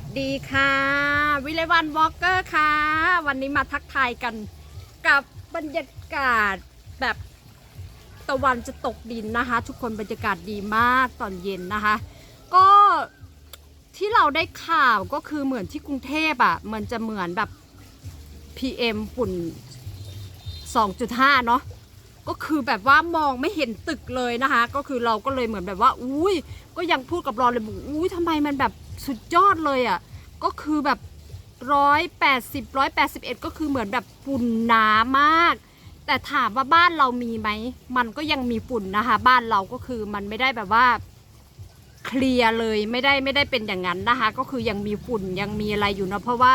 วัสดีค่ะ วิเลวันวอล์กเกอร์ค่ะ วันนี้มาทักทายกันกับบรรยากาศแบบตะวันจะตกดินนะคะ ทุกคนบรรยากาศดีมากตอนเย็นนะคะ ก็ที่เราได้ข่าวก็คือเหมือนที่กรุงเทพอะ่ะมันจะเหมือนแบบ PM ฝุ่น 2.5 เนาะก็คือแบบว่ามองไม่เห็นตึกเลยนะคะ ก็คือเราก็เลยเหมือนแบบว่า อุ้ยก็ยังพูดกับรอนเลยบอกอุ้ยทำไมมันแบบ สุดยอดเลยอะ่ะก็คือแบบร้อยแปดสิบร้อยแปดสิบเอ็ดก็คือเหมือนแบบฝุ่นหนามาก แต่ถามว่าบ้านเรามีไหม มันก็ยังมีฝุ่นนะคะ บ้านเราก็คือมันไม่ได้แบบว่าเคลียร์เลยไม่ได้ไม่ได้เป็นอย่างนั้นนะคะ ก็คือยังมีฝุ่นยังมีอะไรอยู่นะเพราะว่า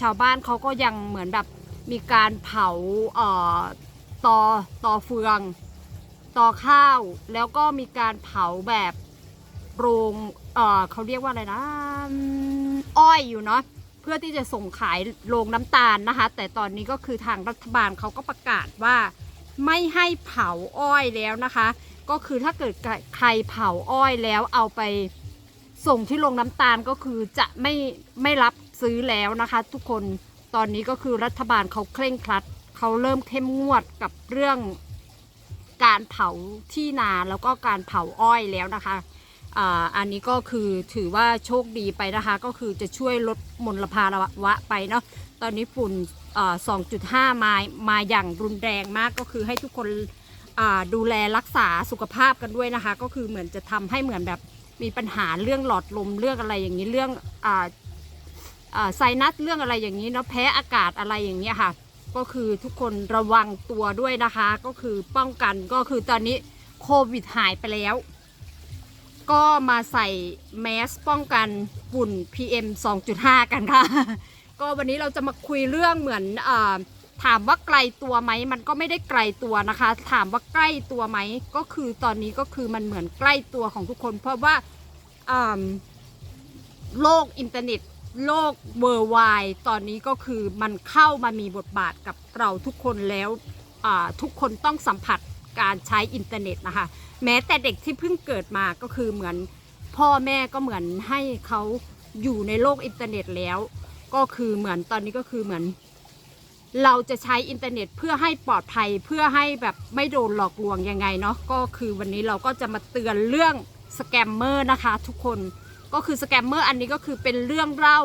ชาวบ้านเขาก็ยังเหมือนแบบมีการเผาเอ่อตอตอเฟืองตอข้าว แล้วก็มีการเผาแบบ โรงเอ่อเขาเรียกว่าอะไรนะ อ้อยอยู่เนาะเพื่อที่จะส่งขายโรงน้ำตาลนะคะ แต่ตอนนี้ก็คือทางรัฐบาลเขาก็ประกาศว่าไม่ให้เผาอ้อยแล้วนะคะ ก็คือถ้าเกิดใครเผาอ้อยแล้วเอาไปส่งที่โรงน้ำตาลก็คือจะไม่ไม่รับซื้อแล้วนะคะ ทุกคนตอนนี้ก็คือรัฐบาลเขาเคร่งครัดเขาเริ่มเข้มงวดกับเรื่องการเผาที่นาแล้วก็การเผาอ้อยแล้วนะคะ อันนี้ก็คือถือว่าโชคดีไปนะคะ ก็คือจะช่วยลดมลภาวะไปเนาะตอนนี้ฝุ่น2.5 มามาอย่างรุนแรงมากก็คือให้ทุกคนดูแลรักษาสุขภาพกันด้วยนะคะ ก็คือเหมือนจะทำให้เหมือนแบบมีปัญหาเรื่องหลอดลมเรื่องอะไรอย่างนี้เรื่องอไซนัสเรื่องอะไรอย่างนี้เนาะแพ้อากาศอะไรอย่างเงี้ยค่ะ ก็คือทุกคนระวังตัวด้วยนะคะ ก็คือป้องกันก็คือตอนนี้โควิดหายไปแล้ว ก็มาใส่แมสป้องกันฝุ่น PM 2.5 กันค่ะ ก็วันนี้เราจะมาคุยเรื่องเหมือนอถามว่าไกลตัวไหมมันก็ไม่ได้ไกลตัวนะคะ ถามว่าใกล้ตัวไหมก็คือตอนนี้ก็คือมันเหมือนใกล้ตัวของทุกคน เพราะว่าโลกอินเทอร์เน็ตโลกเวอร์ไวตอนนี้ก็คือมันเข้ามามีบทบาทกับเราทุกคนแล้วทุกคนต้องสัมผัส การใช้อินเทอร์เน็ตนะคะ แม้แต่เด็กที่เพิ่งเกิดมาก็คือเหมือนพ่อแม่ก็เหมือนให้เขาอยู่ในโลกอินเทอร์เน็ตแล้ว ก็คือเหมือนตอนนี้ก็คือเหมือน เราจะใช้อินเทอร์เน็ตเพื่อให้ปลอดภัยเพื่อให้แบบไม่โดนหลอกลวงยังไงเนาะก็คือวันนี้เราก็จะมาเตือนเรื่องสแกมเมอร์นะคะ ทุกคนก็คือสแกมเมอร์อันนี้ก็คือเป็นเรื่องเล่า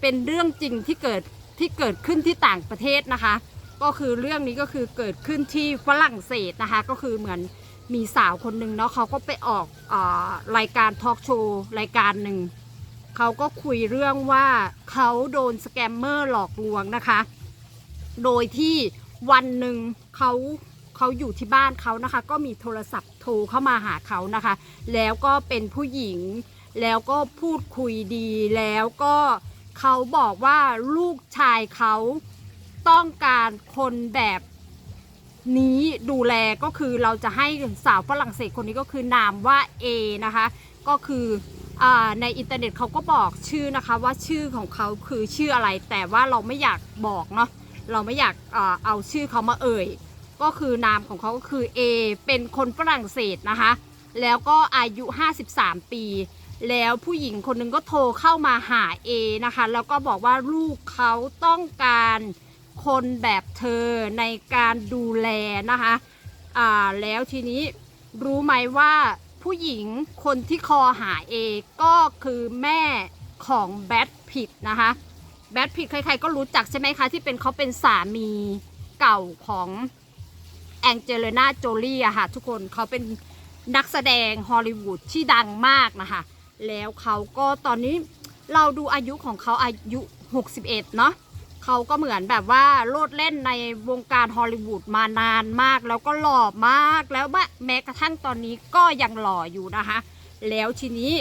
เป็นเรื่องจริงที่เกิดที่เกิดขึ้นที่ต่างประเทศนะคะ ก็คือเรื่องนี้ก็คือเกิดขึ้นที่ฝรั่งเศสนะคะ ก็คือเหมือนมีสาวคนหนึ่งเนาะเขาก็ไปออกอรายการทอล์กโชว์รายการหนึ่งเขาก็คุยเรื่องว่าเขาโดนสแกมเมอร์หลอกลวงนะคะ โดยที่วันหนึ่งเขาเขาอยู่ที่บ้านเขานะคะ ก็มีโทรศัพท์โทรเข้ามาหาเขานะคะ แล้วก็เป็นผู้หญิง แล้วก็พูดคุยดีแล้วก็เขาบอกว่าลูกชายเขา ต้องการคนแบบนี้ดูแลก็คือเราจะให้สาวฝรั่งเศสคนนี้ก็คือนามว่า A นะคะ ก็คืออในอินเทอร์เน็ตเขาก็บอกชื่อนะคะว่าชื่อของเขาคือชื่ออะไร แต่ว่าเราไม่อยากบอกเนาะเราไม่อยากเอ่อเอาชื่อเขามาเอ่ย ก็คือนามของเขาก็คือ A เป็นคนฝรั่งเศสนะคะ แล้วก็อายุ 53 ปี แล้วผู้หญิงคนหนึงก็โทรเข้ามาหา A นะคะ แล้วก็บอกว่าลูกเขาต้องการ คนแบบเธอในการดูแลนะคะอ่าแล้วทีนี้รู้ไหมว่าผู้หญิงคนที่คอหา A ก็คือแม่ของแบทพิตนะคะแบทพิตใครๆก็รู้จักใช่ไหมคะ ที่เป็นเขาเป็นสามีเก่าของแองเจลิน่าโจลี่อะค่ะทุกคนเขาเป็นนักแสดงฮอลลีวูดที่ดังมากนะคะ แล้วเขาก็ตอนนี้เราดูอายุของเขาอายุ 61 เนาะ เขาก็เหมือนแบบว่าโลดเล่นในวงการฮอลลีวูดมานานมาก แล้วก็หล่อมากแล้วแม้กระทั่งตอนนี้ก็ยังหล่ออยู่นะคะ แล้วทีนี้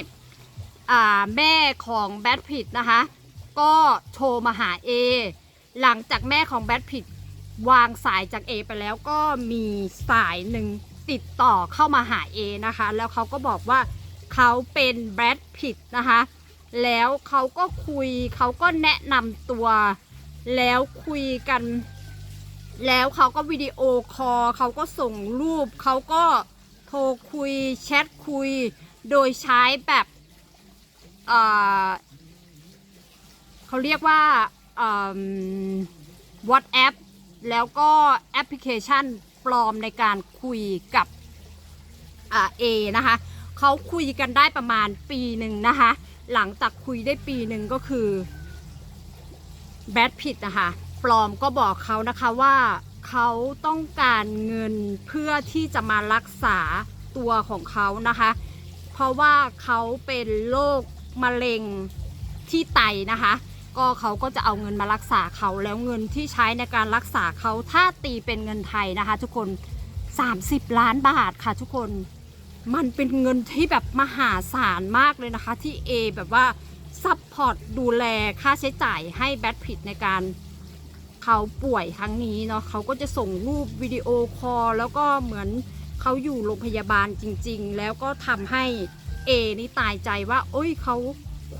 แม่ของแบทพิตนะคะ ก็โทรมาหา A หลังจากแม่ของแบทพิตวางสายจาก A ไปแล้วก็มีสายหนึ่งติดต่อเข้ามาหา A นะคะ แล้วเขาก็บอกว่าเขาเป็นแบทพิตนะคะ แล้วเขาก็คุยเขาก็แนะนำตัว แล้วคุยกัน แล้วเขาก็วิดีโอคอลเขาก็ส่งรูป เขาก็โทรคุยแชทคุย โดยใช้แบบอ่าเขาเรียกว่า WhatsApp แล้วก็แอปพลิเคชันปลอมในการคุยกับเอนะคะเขาคุยกันได้ประมาณปีหนึ่งนะคะ หลังจากคุยได้ปีหนึ่งก็คือ แบทพิตนะคะปลอมก็บอกเขานะคะว่าเขาต้องการเงินเพื่อที่จะมารักษาตัวของเขานะคะ เพราะว่าเขาเป็นโรคมะเร็งที่ไตนะคะ ก็เขาก็จะเอาเงินมารักษาเขาแล้วเงินที่ใช้ในการรักษาเขาถ้าตีเป็นเงินไทยนะคะ ทุกคน 30 ล้านบาทค่ะทุกคนมันเป็นเงินที่แบบมหาศาลมากเลยนะคะ ที่ A แบบว่าซัพ พอร์ตดูแลค่าใช้จ่ายให้แบทพิตในการเขาป่วยครั้งนี้เนาะเขาก็จะส่งรูปวิดีโอคอลแล้วก็เหมือนเขาอยู่โรงพยาบาลจริง ๆ แล้วก็ทำให้ A นี่ตายใจว่า โอ้ยเขา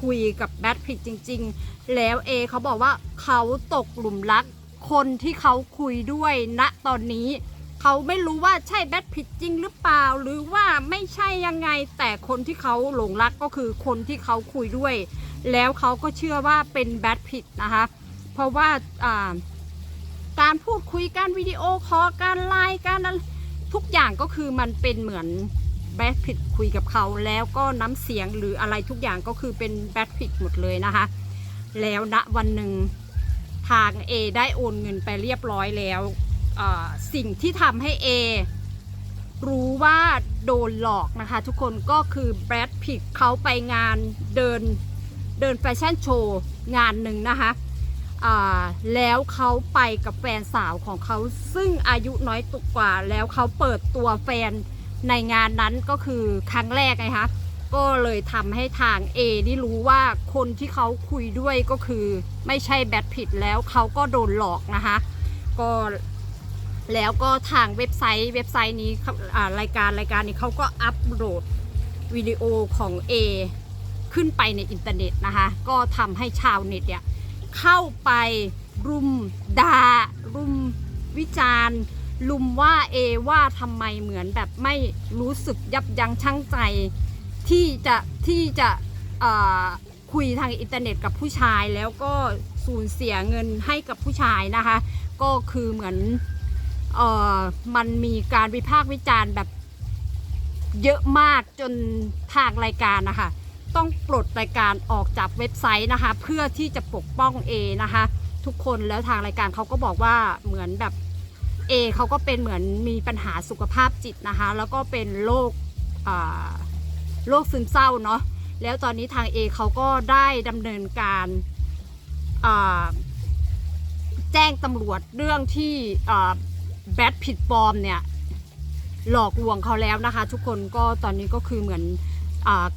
คุยกับแบทพิตจริง ๆ แล้ว A เขาบอกว่าเขาตกหลุมรักคนที่เขาคุยด้วยณตอนนี้เขาไม่รู้ว่าใช่แบทผิดจริงหรือเปล่า หรือว่าไม่ใช่ยังไงแต่คนที่เขาหลงรักก็คือคนที่เขาคุยด้วย แล้วเขาก็เชื่อว่าเป็นแบทผิดนะคะ เพราะว่าการพูดคุยการวิดีโอคอลการไลน์การทุกอย่างก็คือมันเป็นเหมือนแบทผิดคุยกับเขาแล้วก็น้ำเสียงหรืออะไรทุกอย่างก็คือเป็นแบทผิดหมดเลยนะคะ แล้วณวันหนึ่งทาง A ได้โอนเงินไปเรียบร้อยแล้วสิ่งที่ทำให้ A รู้ว่าโดนหลอกนะคะทุกคนก็คือแบรดพิตเขาไปงานเดิน เดินแฟชั่นโชว์งานหนึ่งนะคะแล้วเขาไปกับแฟนสาวของเขาซึ่งอายุน้อยตุกว่า แล้วเขาเปิดตัวแฟนในงานนั้นก็คือครั้งแรกไงคะก็เลยทำให้ทาง A นี่รู้ว่าคนที่เขาคุยด้วยก็คือไม่ใช่แบทพิตแล้วเขาก็โดนหลอกนะคะก็แล้วก็ทางเว็บไซต์เว็บไซต์นี้รารายการรายการนี้เขาก็อัปโหลดวิดีโอของ A ขึ้นไปในอินเทอร์เน็ตนะคะ ก็ทำให้ชาวเน็ตเนี่ยเข้าไปรุมด่ารุมวิจารณ์ลุมว่า A ว่าทำไมเหมือนแบบไม่รู้สึกยับยั้งชั่งใจ ที่จะที่จะคุยทางอินเทอร์เน็ตกับผู้ชายแล้วก็สูญเสียเงินให้กับผู้ชายนะคะ ก็คือเหมือนออมันมีการวิพากษ์วิจารณ์แบบเยอะมากจนทางรายการนะคะ ต้องปลดรายการออกจากเว็บไซต์นะคะ เพื่อที่จะปกป้อง A นะคะ ทุกคนแล้วทางรายการเขาก็บอกว่าเหมือนแบบ A เขาก็เป็นเหมือนมีปัญหาสุขภาพจิตนะคะ แล้วก็เป็นโรคโรคซึมเศร้าเนาะแล้วตอนนี้ทาง A เขาก็ได้ดำเนินการแจ้งตำรวจเรื่องที่แบทผิดปลอมเนี่ยหลอกลวงเขาแล้วนะคะ ทุกคนก็ตอนนี้ก็คือเหมือน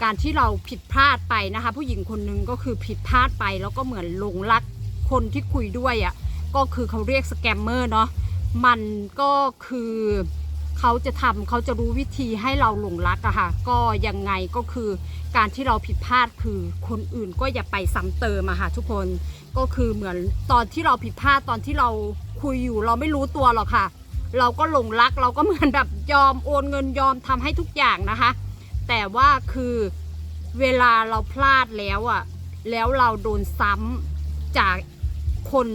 การที่เราผิดพลาดไปนะคะ ผู้หญิงคนหนึงก็คือผิดพลาดไปแล้วก็เหมือนหลงรักคนที่คุยด้วยอะ่ะก็คือเขาเรียกสแกมเมอร์เนาะมันก็คือเขาจะทำเขาจะรู้วิธีให้เราหลงรักอะค่ะ ก็ยังไงก็คือการที่เราผิดพลาดคือคนอื่นก็อย่าไปซ้ำเติมอะค่ะทุกคนก็คือเหมือนตอนที่เราผิดพลาดตอนที่เราคุยอยู่ เราไม่รู้ตัวหรอกค่ะ เราก็หลงรักเราก็เหมือนแบบยอมโอนเงินยอมทำให้ทุกอย่างนะคะ แต่ว่าคือเวลาเราพลาดแล้วอะแล้วเราโดนซ้ำจากคน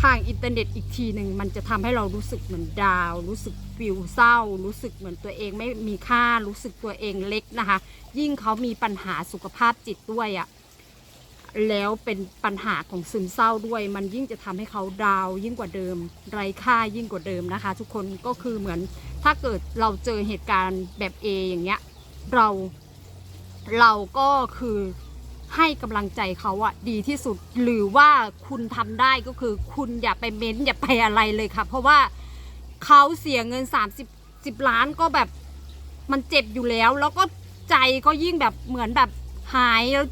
ทางอินเทอร์เน็ตอีกทีหนึ่งมันจะทำให้เรารู้สึกเหมือนดาว รู้สึกฟิวเศร้า รู้สึกเหมือนตัวเองไม่มีค่ารู้สึกตัวเองเล็กนะคะ ยิ่งเขามีปัญหาสุขภาพจิตด้วยอะ แล้วเป็นปัญหาของซึมเศร้าด้วย มันยิ่งจะทำให้เขาดาวยิ่งกว่าเดิม ไร้ค่ายิ่งกว่าเดิมนะคะ ทุกคนก็คือเหมือนถ้าเกิดเราเจอเหตุการณ์แบบ A อย่างเงี้ยเราเราก็คือให้กำลังใจเขาอะดีที่สุดหรือว่าคุณทำได้ก็คือคุณอย่าไปเม้นอย่าไปอะไรเลยค่ะ เพราะว่าเขาเสียเงิน 30 10ล้านก็แบบมันเจ็บอยู่แล้ว แล้วก็ใจก็ยิ่งแบบเหมือนแบบหายแล้ว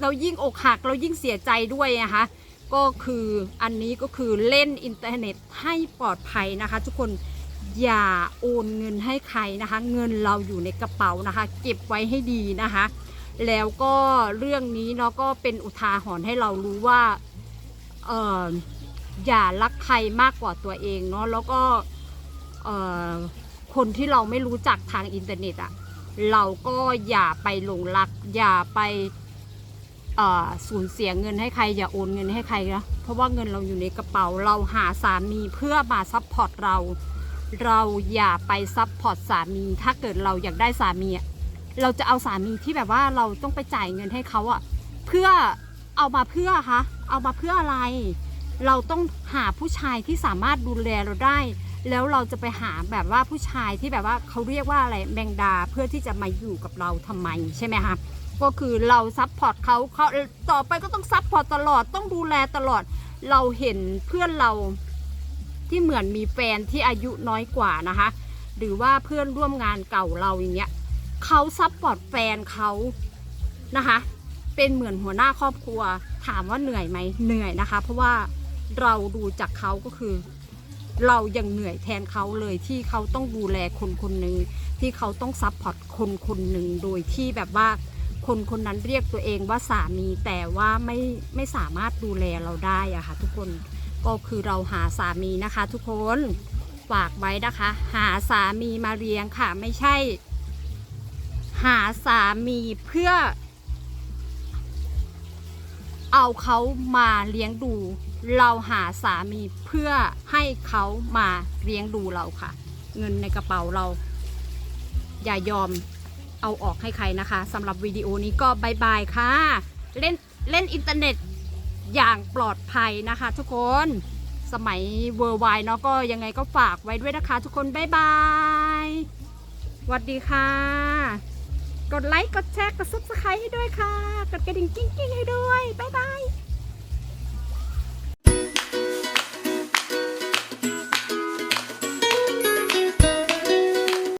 เรายิ่งอกหักเรายิ่งเสียใจด้วยนะคะก็คืออันนี้ก็คือเล่นอินเทอร์เน็ตให้ปลอดภัยนะคะ ทุกคนอย่าโอนเงินให้ใครนะคะ เงินเราอยู่ในกระเป๋านะคะ เก็บไว้ให้ดีนะคะ แล้วก็เรื่องนี้เนาะก็เป็นอุทาหรณ์ให้เรารู้ว่าเอออย่ารักใครมากกว่าตัวเองเนาะแล้วก็เออคนที่เราไม่รู้จักทางอินเทอร์เน็ตอะเราก็อย่าไปหลงรัก อย่าไป สูญเสียเงินให้ใครอย่าโอนเงินให้ใครนะเพราะว่าเงินเราอยู่ในกระเป๋าเราหาสามีเพื่อมาซัพพอร์ตเรา เราอย่าไปซัพพอร์ตสามี ถ้าเกิดเราอยากได้สามีเราจะเอาสามีที่แบบว่าเราต้องไปจ่ายเงินให้เขาอะเพื่อเอามาเพื่อคะเอามาเพื่ออะไร เราต้องหาผู้ชายที่สามารถดูแลเราได้ แล้วเราจะไปหาแบบว่าผู้ชายที่แบบว่าเขาเรียกว่าอะไรแมงดาเพื่อที่จะมาอยู่กับเราทำไมใช่ไหมคะ ก็คือเราซัพพอร์ตเขาเขาต่อไปก็ต้องซัพพอร์ตตลอดต้องดูแลตลอด เราเห็นเพื่อนเราที่เหมือนมีแฟนที่อายุน้อยกว่านะคะ หรือว่าเพื่อนร่วมงานเก่าเราอย่างเงี้ยเขาซัพพอร์ตแฟนเขานะคะ เป็นเหมือนหัวหน้าครอบครัว ถามว่าเหนื่อยไหมเหนื่อยนะคะ เพราะว่าเราดูจากเขาก็คือ เรายังเหนื่อยแทนเขาเลยที่เขาต้องดูแลคนคนหนึ่งที่เขาต้องซัพพอร์ตคนคนหนึ่งโดยที่แบบว่า คนคนนั้นเรียกตัวเองว่าสามีแต่ว่าไม่ไม่สามารถดูแลเราได้อะค่ะ ทุกคนก็คือเราหาสามีนะคะ ทุกคนฝากไว้นะคะ หาสามีมาเลี้ยงค่ะ ไม่ใช่ หาสามีเพื่อ เอาเขามาเลี้ยงดู เราหาสามีเพื่อให้เขามาเลี้ยงดูเราค่ะ เงินในกระเป๋าเรา อย่ายอม เอาออกให้ใครนะคะสำหรับวิดีโอนี้ก็บายบายค่ะ เล่นเล่นอินเทอร์เน็ตอย่างปลอดภัยนะคะทุกคนสมัยเวอร์ไวเนาะก็ยังไงก็ฝากไว้ด้วยนะคะ ทุกคนบายบายสวัสดีค่ะ กดไลค์ กดแชร์ กดซับสไครต์ให้ด้วยค่ะ กดกระดิ่งกิ้งๆให้ด้วยบายบาย